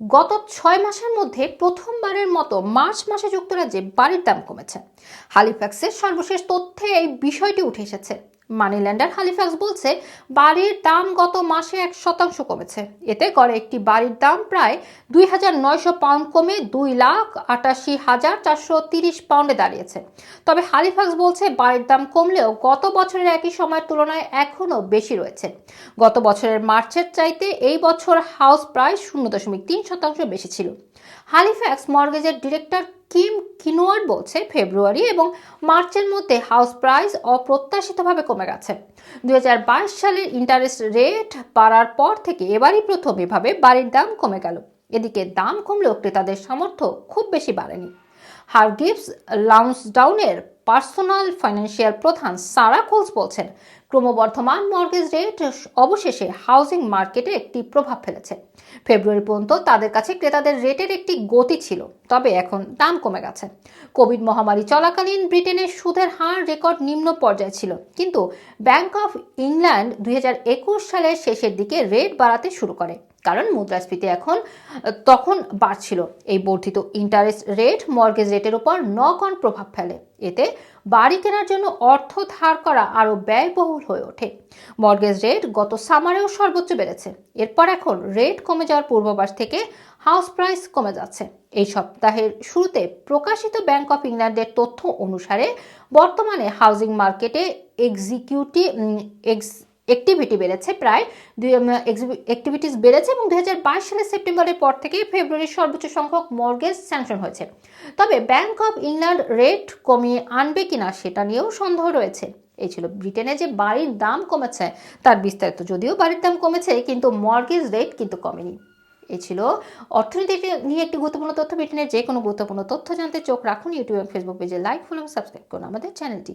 গত ছয় মাসের মধ্যে প্রথমবারের মতো মার্চ মাসে যুক্তরাজ্যে বাড়ির দাম কমেছে। হালিফ্যাক্সের সর্বশেষ তথ্যে এই বিষয়টি উঠে এসেছে। মানিল্যান্ডার হালিফ্যাক্স বলছে, বাড়ির দাম গত মাসে এক শতাংশ কমেছে। এতে গড়ে একটি বাড়ির দাম প্রায় দুই হাজার নয়শো পাউন্ড কমে দুই লাখ আটাশি হাজার চারশো তিরিশ পাউন্ডে দাঁড়িয়েছে। তবে হালিফ্যাক্স বলছে, বাড়ির দাম কমলেও গত বছরের একই সময়ের তুলনায় এখনও বেশি রয়েছে। গত বছরের মার্চের চাইতে এই বছর হাউস প্রায় শূন্য দশমিক তিন শতাংশ বেশি ছিল। হালিফ্যাক্স মর্গেজের ডিরেক্টর কিম কিনোয়ার বলছে ফেব্রুয়ারি এবং মার্চের মধ্যে হাউস প্রাইস অপ্রত্যাশিতভাবে কমে গেছে। দু হাজার বাইশ সালের ইন্টারেস্ট রেট বাড়ার পর থেকে এবারই প্রথম এভাবে বাড়ির দাম কমে গেল। এদিকে দাম কমলেও ক্রেতাদের সামর্থ্য খুব বেশি বাড়েনি। হার্গিভস লাউন্সডাউনের পার্সোনাল ফাইন্যান্সিয়াল প্রধান সারা কোলস বলছেন ক্রমবর্ধমান মর্গেজ রেট অবশেষে হাউজিং মার্কেটে একটি প্রভাব ফেলেছে। ফেব্রুয়ারি পর্যন্ত তাদের কাছে ক্রেতাদের রেটের একটি গতি ছিল, তবে এখন দাম কমে গেছে। কোভিড মহামারী চলাকালীন ব্রিটেনের সুদের হার রেকর্ড নিম্ন পর্যায়ে ছিল, কিন্তু ব্যাংক অফ ইংল্যান্ড দুই হাজার একুশ সালের শেষের দিকে রেট বাড়াতে শুরু করে, কারণ মুদ্রাস্ফীতি এখন তখন বাড়ছিল। এই বর্ধিত ইন্টারেস্ট রেট মর্গেজ রেটের উপর নক অন প্রভাব ফেলে। এতে বাড়ি কেনার জন্য অর্থ ধার করা আরও ব্যয়বহুল হয়ে ওঠে। মর্গেজ রেট গত সামারেও সর্বোচ্চ বেড়েছে। এরপর এখন রেট কমে যাওয়ার পূর্বাভাস থেকে হাউস প্রাইস কমে যাচ্ছে। এই সপ্তাহের শুরুতে প্রকাশিত ব্যাংক অফ ইংল্যান্ডের তথ্য অনুসারে বর্তমানে হাউজিং মার্কেটে এক্সিকিউটিভ এক্স অ্যাক্টিভিটি বেড়েছে প্রায় দুই অ্যাক্টিভিটিস বেড়েছে এবং দুই হাজার বাইশ সালের সেপ্টেম্বরের পর থেকে ফেব্রুয়ারির সর্বোচ্চ সংখ্যক মর্গেজ স্যাংশন হয়েছে। তবে ব্যাংক অফ ইংল্যান্ড রেট কমিয়ে আনবে কিনা সেটা নিয়েও সন্দেহ রয়েছে। এই ছিল ব্রিটেনে যে বাড়ির দাম কমেছে তার বিস্তারিত। যদিও বাড়ির দাম কমেছে, কিন্তু মর্গেজ রেট কিন্তু কমেনি। এ ছিল অর্থনীতি নিয়ে একটি গুরুত্বপূর্ণ তথ্য। ব্রিটেনের যে কোনো গুরুত্বপূর্ণ তথ্য জানতে চোখ রাখুন ইউটিউব এবং ফেসবুক পেজে। লাইক, ফলো সাবস্ক্রাইব করুন আমাদের চ্যানেলটি।